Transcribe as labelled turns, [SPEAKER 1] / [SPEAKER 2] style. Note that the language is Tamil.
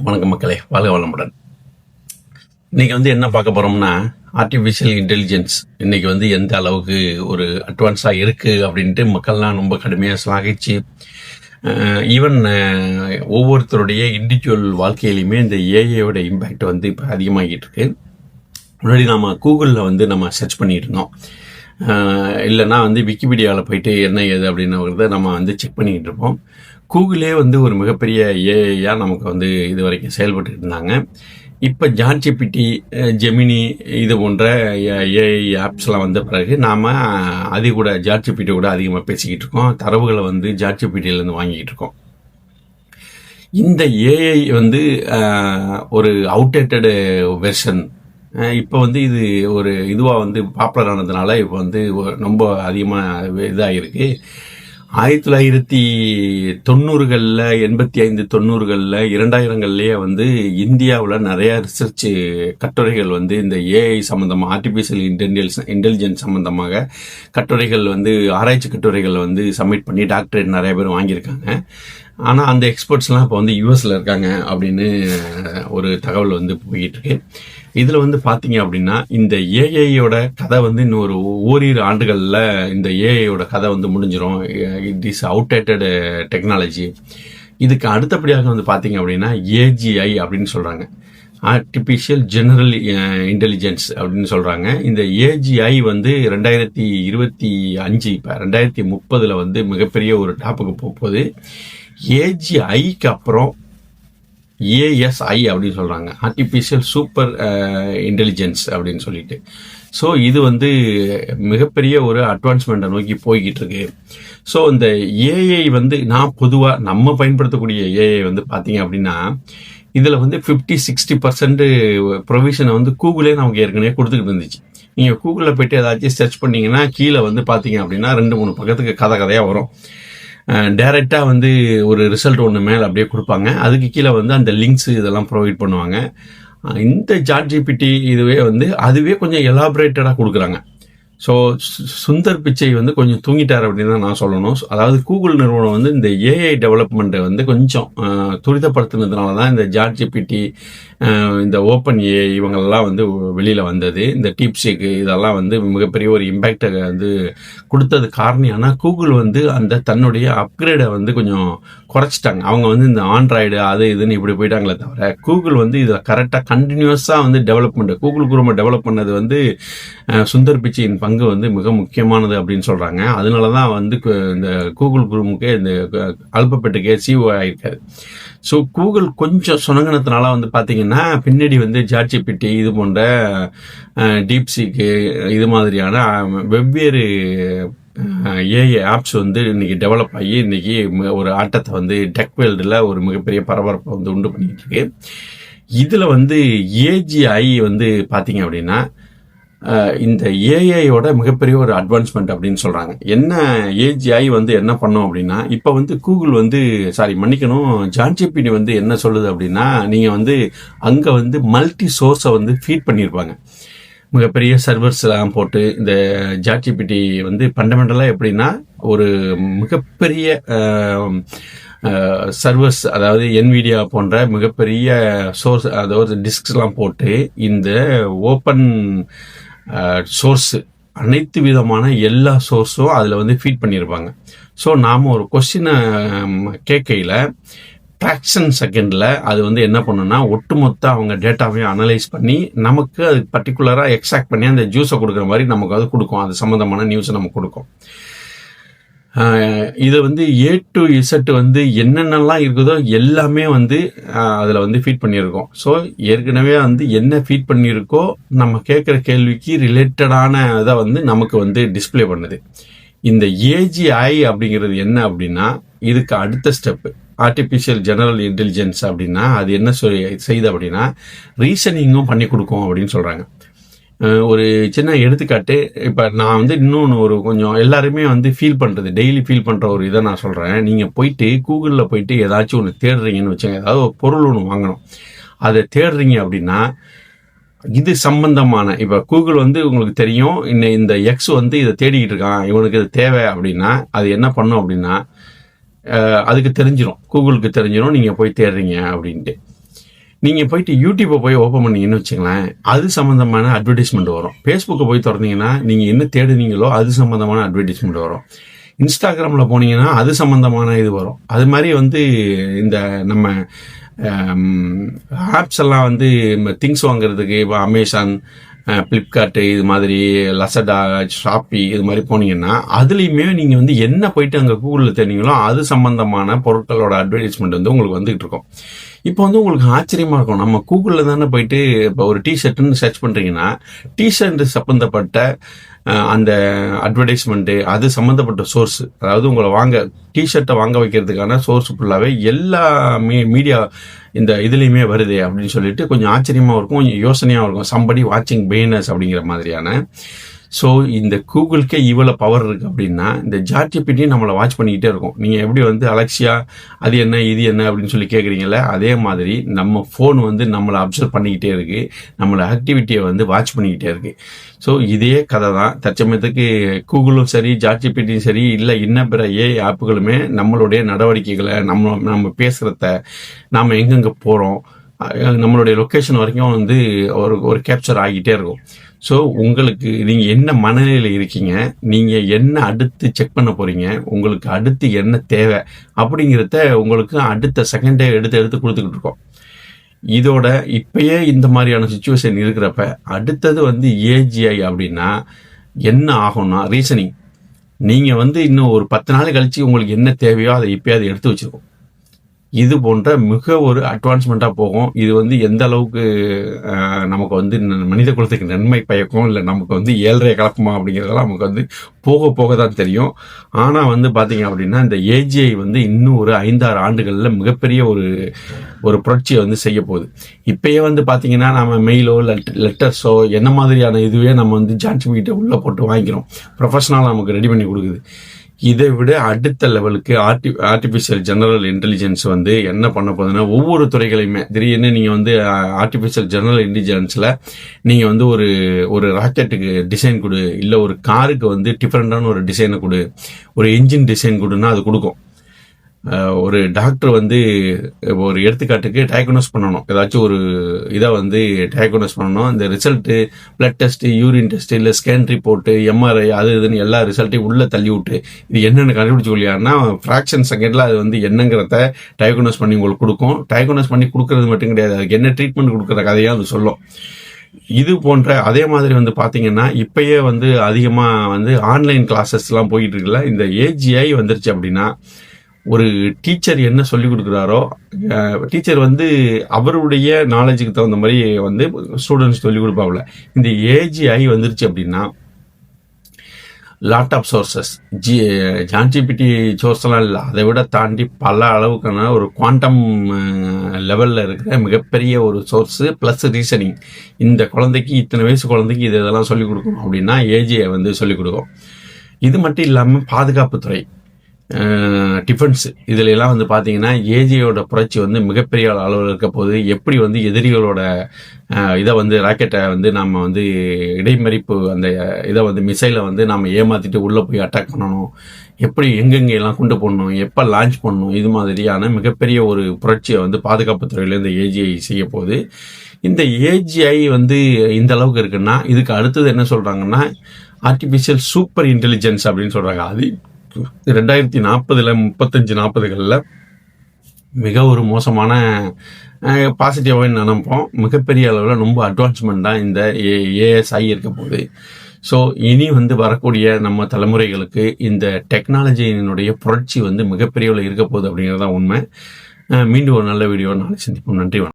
[SPEAKER 1] வணக்கம் மக்களே வாழ்க வளமுடன். இன்னைக்கு வந்து என்ன பார்க்க போறோம்னா ஆர்டிஃபிஷியல் இன்டெலிஜென்ஸ் இன்னைக்கு வந்து எந்த அளவுக்கு ஒரு அட்வான்ஸாக இருக்கு அப்படின்ட்டு மக்கள்லாம் ரொம்ப கடுமையாக ஸ்லாகிச்சு ஈவன் ஒவ்வொருத்தருடைய இண்டிவிஜுவல் வாழ்க்கையிலையுமே இந்த ஏஐயோட இம்பேக்ட் வந்து இப்போ அதிகமாகிட்டு இருக்கு. முன்னாடி நம்ம கூகுளில் வந்து நம்ம சர்ச் பண்ணிட்டு இருந்தோம். இல்லைன்னா வந்து விக்கிபீடியாவில் போயிட்டு என்ன ஏது அப்படின்னுங்கிறத நம்ம வந்து செக் பண்ணிக்கிட்டு இருப்போம். கூகுளே வந்து ஒரு மிகப்பெரிய ஏஐயாக நமக்கு வந்து இது வரைக்கும் செயல்பட்டு இருந்தாங்க. இப்போ ஜான்சிபிட்டி ஜெமினி இது போன்ற ஏஐ ஆப்ஸ்லாம் வந்த பிறகு நாம் அது கூட ஜான்சிபிட்டி கூட அதிகமாக பேசிக்கிட்டு இருக்கோம். தரவுகளை வந்து ஜான்சிபிட்டியிலேருந்து வாங்கிக்கிட்டு இருக்கோம். இந்த ஏஐ வந்து ஒரு அவுடேட்டடு வெர்ஷன் இப்போ வந்து இது ஒரு இதுவாக வந்து பாப்புலர் ஆனதுனால இப்போ வந்து ரொம்ப அதிகமாக இதாகிருக்கு ஆயிரத்தி தொள்ளாயிரத்தி தொண்ணூறுகளில் எண்பத்தி ஐந்து தொண்ணூறுகளில் இரண்டாயிரங்கள்லேயே வந்து இந்தியாவில் நிறையா ரிசர்ச் கட்டுரைகள் வந்து இந்த ஏஐ சம்மந்தமாக ஆர்டிஃபிஷியல் இன்டெலிஜென்ஸ் இன்டெலிஜென்ஸ் சம்மந்தமாக கட்டுரைகள் வந்து ஆராய்ச்சி கட்டுரைகள் வந்து சப்மிட் பண்ணி டாக்டரேட் நிறைய பேர் வாங்கியிருக்காங்க. ஆனால் அந்த எக்ஸ்பர்ட்ஸ்லாம் இப்போ வந்து யூஎஸில் இருக்காங்க அப்படின்னு ஒரு தகவல் வந்து போய்கிட்டு இருக்கு. இதில் வந்து பார்த்தீங்க அப்படின்னா இந்த ஏஐயோட கதை வந்து இன்னொரு ஓரிரு ஆண்டுகளில் இந்த ஏஐயோட கதை வந்து முடிஞ்சிடும் இட் இஸ் அவுடேட்டடு டெக்னாலஜி இதுக்கு அடுத்தபடியாக வந்து பார்த்தீங்க அப்படின்னா ஏஜிஐ அப்படின்னு சொல்கிறாங்க ஆர்டிஃபிஷியல் ஜெனரல் இன்டெலிஜென்ஸ் அப்படின்னு சொல்கிறாங்க இந்த ஏஜிஐ வந்து ரெண்டாயிரத்தி இருபத்தி அஞ்சு இப்போ ரெண்டாயிரத்தி முப்பதில் வந்து மிகப்பெரிய ஒரு டாப்புக்கு போகுது. ஏஜிஐக்கு அப்புறம் ஏஎஸ்ஐ அப்படின்னு சொல்கிறாங்க ஆர்டிஃபிஷியல் சூப்பர் இன்டெலிஜென்ஸ் அப்படின்னு சொல்லிட்டு. ஸோ இது வந்து மிகப்பெரிய ஒரு அட்வான்ஸ்மெண்ட்டை நோக்கி போய்கிட்டு இருக்கு ஸோ இந்த ஏஐ வந்து நான் பொதுவாக நம்ம பயன்படுத்தக்கூடிய ஏஐ வந்து பார்த்தீங்க அப்படின்னா இதில் வந்து ஃபிஃப்டி சிக்ஸ்டி பர்சன்ட் ப்ரொவிஷனை வந்து கூகுளே நமக்கு ஏற்கனவே கொடுத்துக்கிட்டு இருந்துச்சு. நீங்கள் கூகுளில் போயிட்டு ஏதாச்சும் சர்ச் பண்ணீங்கன்னா கீழே வந்து பார்த்தீங்க அப்படின்னா ரெண்டு மூணு பக்கத்துக்கு கதை கதையாக வரும். டைரெக்டாக வந்து ஒரு ரிசல்ட் ஒன்று மேலே அப்படியே கொடுப்பாங்க. அதுக்கு கீழே வந்து அந்த லிங்க்ஸ் இதெல்லாம் ப்ரொவைட் பண்ணுவாங்க. இந்த சாட் ஜிபிடி இதுவே வந்து அதுவே கொஞ்சம் எலாபரேட்டடாக கொடுக்குறாங்க. ஸோ சுந்தர் பிச்சை வந்து கொஞ்சம் தூங்கிட்டார் அப்படின்னு தான் நான் சொல்லணும். அதாவது கூகுள் நிறுவனம் வந்து இந்த ஏஐ டெவலப்மெண்ட்டை வந்து கொஞ்சம் துரிதப்படுத்தினதுனால தான் இந்த ஜாட் ஜிபிடி இந்த ஓப்பன் ஏஐ இவங்கெல்லாம் வந்து வெளியில் வந்தது. இந்த டீப்ஷேக்கு இதெல்லாம் வந்து மிகப்பெரிய ஒரு இம்பேக்டை வந்து கொடுத்தது காரணம் ஆனால் கூகுள் வந்து அந்த தன்னுடைய அப்கிரேடை வந்து கொஞ்சம் குறைச்சிட்டாங்க. அவங்க வந்து இந்த ஆண்ட்ராய்டு அது இதுன்னு இப்படி போயிட்டாங்களே தவிர கூகுள் வந்து இதில் கரெக்டாக கண்டினியூஸாக வந்து டெவலப்மெண்ட் கூகுள் குரூமை டெவலப் பண்ணது வந்து சுந்தர் பிச்சையின் பங்கு வந்து மிக முக்கியமானது அப்படின்னு சொல்கிறாங்க அதனால தான் வந்து கு- இந்த கூகுள் குரூமுக்கு இந்த அல்பபெட்டுக்கே சிஓ ஆயிருக்காரு. ஸோ கூகுள் கொஞ்சம் சுணங்கினதுனால வந்து பார்த்தீங்கன்னா பின்னாடி வந்து ஜாட்ஜிபிடி இது போன்ற டீப்சிக்கு இது மாதிரியான வெவ்வேறு ஏஐ ஆப்ஸ் வந்து இன்னைக்கு டெவலப் ஆகி இன்னைக்கு ஒரு ஆட்டத்தை வந்து டெக் வேல்டில் ஒரு மிகப்பெரிய பரபரப்பை வந்து உண்டு பண்ணிட்டு இருக்கு. இதில் வந்து ஏஜிஐ வந்து பார்த்தீங்க அப்படின்னா இந்த ஏஐயோட மிகப்பெரிய ஒரு அட்வான்ஸ்மெண்ட் அப்படின்னு சொல்கிறாங்க என்ன ஏஜிஐ வந்து என்ன பண்ணோம் அப்படின்னா இப்போ வந்து கூகுள் வந்து சாரி மன்னிக்கணும் ஜான்ஜிபிடி வந்து என்ன சொல்லுது அப்படின்னா நீங்கள் வந்து அங்கே வந்து மல்டி சோர்ஸை வந்து ஃபீட் பண்ணியிருப்பாங்க மிகப்பெரிய சர்வர்ஸ்லாம் போட்டு இந்த ஜாட்ஜிபிடி வந்து ஃபண்டமெண்டலாக எப்படின்னா ஒரு மிகப்பெரிய சர்வர்ஸ் அதாவது என்விடியா போன்ற மிகப்பெரிய சோர்ஸ் அதாவது டிஸ்க்ஸ்லாம் போட்டு இந்த ஓப்பன் சோர்ஸு அனைத்து விதமான எல்லா சோர்ஸும் அதில் வந்து ஃபீட் பண்ணியிருப்பாங்க. ஸோ நாம் ஒரு கொஸ்டினை கேட்கையில் ஃப்ராக்ஷன் செகண்டில் அது வந்து என்ன பண்ணுன்னா ஒட்டுமொத்த அவங்க டேட்டாவையும் அனலைஸ் பண்ணி நமக்கு அது பர்டிகுலராக எக்ஸாக்ட் பண்ணி அந்த ஜூஸை கொடுக்குற மாதிரி நமக்கு அது கொடுக்கும். அது சம்மந்தமான நியூஸை நமக்கு கொடுக்கும். இது வந்து ஏ டு இசட் வந்து என்னென்னலாம் இருக்குதோ எல்லாமே வந்து அதில் வந்து ஃபீட் பண்ணியிருக்கோம். ஸோ ஏற்கனவே வந்து என்ன ஃபீட் பண்ணியிருக்கோ நம்ம கேட்குற கேள்விக்கு ரிலேட்டடான இதை வந்து நமக்கு வந்து டிஸ்ப்ளே பண்ணுது. இந்த ஏஜிஐ அப்படிங்கிறது என்ன அப்படின்னா இதுக்கு அடுத்த ஸ்டெப்பு ஆர்டிஃபிஷியல் ஜெனரல் இன்டெலிஜென்ஸ் அப்படின்னா அது என்ன சொல் செய்யுது அப்படின்னா ரீசனிங்கும் பண்ணி கொடுக்கும் அப்படின்னு சொல்கிறாங்க ஒரு சின்ன எடுத்துக்காட்டு இப்போ நான் வந்து இன்னொன்று ஒரு கொஞ்சம் எல்லாருமே வந்து ஃபீல் பண்ணுறது டெய்லி ஃபீல் பண்ணுற ஒரு இதை நான் சொல்கிறேன் நீங்கள் போயிட்டு கூகுளில் போயிட்டு ஏதாச்சும் ஒன்று தேடுறீங்கன்னு வச்சுங்க ஏதாவது ஒரு பொருள் ஒன்று வாங்கணும். அதை தேடுறீங்க அப்படின்னா இது சம்பந்தமான இப்போ கூகுள் வந்து உங்களுக்கு தெரியும் இந்த இந்த எக்ஸ் வந்து இதை தேடிக்கிட்டு இருக்கான் இவனுக்கு இது தேவை அப்படின்னா அது என்ன பண்ணும் அப்படின்னா அதுக்கு தெரிஞ்சிடும் கூகுளுக்கு தெரிஞ்சிடும் நீங்கள் போய் தேடுறீங்க அப்படின்ட்டு. நீங்கள் போயிட்டு யூடியூப்பை போய் ஓப்பன் பண்ணீங்கன்னு வச்சுங்களேன் அது சம்மந்தமான அட்வர்டைஸ்மெண்ட் வரும். ஃபேஸ்புக்கை போய் திறந்தீங்கன்னா நீங்கள் என்ன தேடுனீங்களோ அது சம்மந்தமான அட்வர்டைஸ்மெண்ட் வரும். இன்ஸ்டாகிராமில் போனீங்கன்னா அது சம்மந்தமான இது வரும். அது மாதிரி வந்து இந்த நம்ம ஆப்ஸ் எல்லாம் வந்து திங்ஸ் வாங்குறதுக்கு இப்போ அமேசான் ஃப்ளிப்கார்ட்டு இது மாதிரி லசடா ஷாப்பி இது மாதிரி போனீங்கன்னா அதுலேயுமே நீங்கள் வந்து என்ன போயிட்டு அங்கே கூகுளில் தேடிங்களோ அது சம்மந்தமான பொருட்களோட அட்வர்டைஸ்மெண்ட் வந்து உங்களுக்கு வந்துகிட்டு இருக்கும். இப்போ வந்து உங்களுக்கு ஆச்சரியமா இருக்கும். நம்ம கூகுளில் தானே போயிட்டு இப்போ ஒரு டிஷர்ட்னு சர்ச் பண்ணுறீங்கன்னா டிஷர்ட் சம்மந்தப்பட்ட அந்த அட்வர்டைஸ்மெண்ட்டு அது சம்மந்தப்பட்ட சோர்ஸ் அதாவது உங்களை வாங்க டிஷர்ட்டை வாங்க வைக்கிறதுக்கான சோர்ஸ் ஃபுல்லாகவே எல்லா மீ மீடியா இந்த இதுலேயுமே வருது அப்படின்னு சொல்லிட்டு கொஞ்சம் ஆச்சரியமாக இருக்கும் கொஞ்சம் யோசனையாக இருக்கும். சம்படி வாட்சிங் பெயினஸ் அப்படிங்கிற மாதிரியான. ஸோ இந்த கூகுளுக்கே இவ்வளோ பவர் இருக்குது அப்படின்னா இந்த ஜார்ஜிபிட்டி நம்மளை வாட்ச் பண்ணிக்கிட்டே இருக்கும். நீங்கள் எப்படி வந்து அலெக்சியா அது என்ன இது என்ன? அப்படின்னு சொல்லி கேட்குறீங்களே அதே மாதிரி நம்ம ஃபோன் வந்து நம்மளை அப்சர்வ் பண்ணிக்கிட்டே இருக்குது நம்மளை ஆக்டிவிட்டியை வந்து வாட்ச் பண்ணிக்கிட்டே இருக்குது ஸோ இதே கதை தான். தற்சமயத்துக்கு கூகுளும் சரி ஜார்ஜிபிட்டியும் சரி இல்லை இன்ன பிற ஏ ஆப்புகளுமே நம்மளுடைய நடவடிக்கைகளை நம்ம நம்ம பேசுகிறத நாம் எங்கெங்கே போகிறோம் நம்மளுடைய லொக்கேஷன் வரைக்கும் வந்து ஒரு ஒரு கேப்சர் ஆகிட்டே இருக்கும். ஸோ உங்களுக்கு நீங்கள் என்ன மனநிலையில் இருக்கீங்க? நீங்கள் என்ன அடுத்து செக் பண்ண போகிறீங்க உங்களுக்கு அடுத்து என்ன தேவை? அப்படிங்கிறத உங்களுக்கு அடுத்த செகண்டே எடுத்து எடுத்து கொடுத்துக்கிட்டு இருக்கோம். இதோட இப்பயே இந்த மாதிரியான சுச்சுவேஷன் இருக்கிறப்ப அடுத்தது வந்து ஏஜிஐ அப்படின்னா என்ன ஆகும்னா ரீசனிங் நீங்கள் வந்து இன்னும் ஒரு பத்து நாள் கழிச்சு உங்களுக்கு என்ன தேவையோ அதை இப்போயாவது எடுத்து வச்சுருக்கோம். இது போன்ற மிக ஒரு அட்வான்ஸ்மெண்ட்டாக போகும். இது வந்து எந்த அளவுக்கு நமக்கு வந்து மனித குலத்துக்கு நன்மை பயக்கும் இல்லை நமக்கு வந்து ஏழ்றைய கலப்புமா அப்படிங்கிறதெல்லாம் நமக்கு வந்து போக போக தான் தெரியும். ஆனால் வந்து பார்த்தீங்க அப்படின்னா இந்த ஏஜிஐ வந்து இன்னும் ஒரு ஐந்தாறு ஆண்டுகளில் மிகப்பெரிய ஒரு ஒரு புரட்சியை வந்து செய்ய போகுது. இப்பயே வந்து பார்த்தீங்கன்னா நம்ம மெயிலோ லெட்டர்ஸோ என்ன மாதிரியான இதுவே நம்ம வந்து ஜான்சி கிட்ட உள்ளே போட்டு வாங்கிக்கிறோம். ப்ரொஃபஷனலாக நமக்கு ரெடி பண்ணி கொடுக்குது. இதை விட அடுத்த லெவலுக்கு ஆர்டி ஆர்டிஃபிஷியல் ஜெனரல் இன்டெலிஜென்ஸ் வந்து என்ன பண்ண போகுதுன்னா ஒவ்வொரு துறைகளையுமே திடீர்னு நீங்கள் வந்து ஆர்டிஃபிஷியல் ஜெனரல் இன்டெலிஜென்ஸில் நீங்கள் வந்து ஒரு ஒரு ராக்கெட்டுக்கு டிசைன் கொடு இல்லை ஒரு காருக்கு வந்து டிஃப்ரெண்டான ஒரு டிசைனை கொடு ஒரு இன்ஜின் டிசைன் கொடுன்னா அது கொடுக்கும். ஒரு டாக்டர் வந்து ஒரு எடுத்துக்காட்டுக்கு டயக்னோஸ் பண்ணணும். ஏதாச்சும் ஒரு இதை வந்து டயக்னோஸ் பண்ணணும். இந்த result blood test urine test இல்லை ஸ்கேன் ரிப்போர்ட்டு எம்ஆர்ஐ அது இதுன்னு எல்லா ரிசல்ட்டையும் உள்ளே தள்ளி விட்டு இது என்னென்னு கண்டுபிடிச்சு கொள்ளியாருன்னா ஃப்ராக்ஷன் செகண்டில் அது வந்து என்னங்கிறத டயக்னோஸ் பண்ணி உங்களுக்கு கொடுக்கும். டயக்னோஸ் பண்ணி கொடுக்கறது மட்டும் கிடையாது. அதுக்கு என்ன ட்ரீட்மெண்ட் கொடுக்குற கதையாக அது சொல்லும். இது போன்ற அதே மாதிரி வந்து பார்த்தீங்கன்னா இப்பயே வந்து அதிகமாக வந்து ஆன்லைன் கிளாஸஸ்லாம் போயிட்டு இருக்குல்ல இந்த ஏஜிஐ வந்துருச்சு அப்படின்னா ஒரு டீச்சர் என்ன சொல்லி கொடுக்குறாரோ டீச்சர் வந்து அவருடைய நாலேஜுக்கு தகுந்த மாதிரி வந்து ஸ்டூடெண்ட்ஸ் சொல்லி கொடுப்பாப்புல. இந்த ஏஜிஐ வந்துருச்சு அப்படின்னா லாட் ஆஃப் சோர்சஸ் ஜி ஜான்ஜிபிடி சோர்ஸ்லாம் இல்லை. அதை விட தாண்டி பல அளவுக்கான ஒரு குவாண்டம் லெவலில் இருக்கிற மிகப்பெரிய ஒரு சோர்ஸு ப்ளஸ் ரீசனிங் இந்த குழந்தைக்கு இத்தனை வயசு குழந்தைக்கு இது இதெல்லாம் சொல்லிக் கொடுக்கணும் அப்படின்னா ஏஜிஐ வந்து சொல்லிக் கொடுக்கும். இது மட்டும் இல்லாமல் பாதுகாப்புத்துறை டிஃபென்ஸ் இதுல எல்லாம் வந்து பார்த்தீங்கன்னா ஏஜியோட புரட்சி வந்து மிகப்பெரிய அளவில் இருக்க போது எப்படி வந்து எதிரிகளோட இதை வந்து ராக்கெட்டை வந்து நம்ம வந்து இடைமறிப்பு அந்த இதை வந்து மிசைலை வந்து நம்ம ஏமாத்திட்டு உள்ளே போய் அட்டாக் பண்ணணும். எப்படி எங்கெங்கே எல்லாம் கொண்டு போடணும் எப்போ லான்ச் பண்ணணும் இது மாதிரியான மிகப்பெரிய ஒரு புரட்சியை வந்து பாதுகாப்பு துறையில இந்த ஏஜிஐ செய்ய போகுது. இந்த ஏஜிஐ வந்து இந்த அளவுக்கு இருக்குன்னா இதுக்கு அடுத்தது என்ன சொல்றாங்கன்னா ஆர்டிஃபிஷியல் சூப்பர் இன்டெலிஜென்ஸ் அப்படின்னு சொல்றாங்க. அது ரெண்டாயிரத்தி நாற்பதுல முப்பத்தஞ்சு நாற்பதுகளில் மிக ஒரு மோசமான பாசிட்டிவாக நினைப்போம். மிகப்பெரிய அளவில் ரொம்ப அட்வான்ஸ்மெண்ட் தான் இந்த ஏஎஸ்ஐ இருக்க போகுது. ஸோ இனி வந்து வரக்கூடிய நம்ம தலைமுறைகளுக்கு இந்த டெக்னாலஜியினுடைய புரட்சி வந்து மிகப்பெரிய அளவில் இருக்க போகுது அப்படிங்கிறது தான் உண்மை மீண்டும் ஒரு நல்ல வீடியோ நாளை சந்திப்போம். நன்றி வணக்கம்.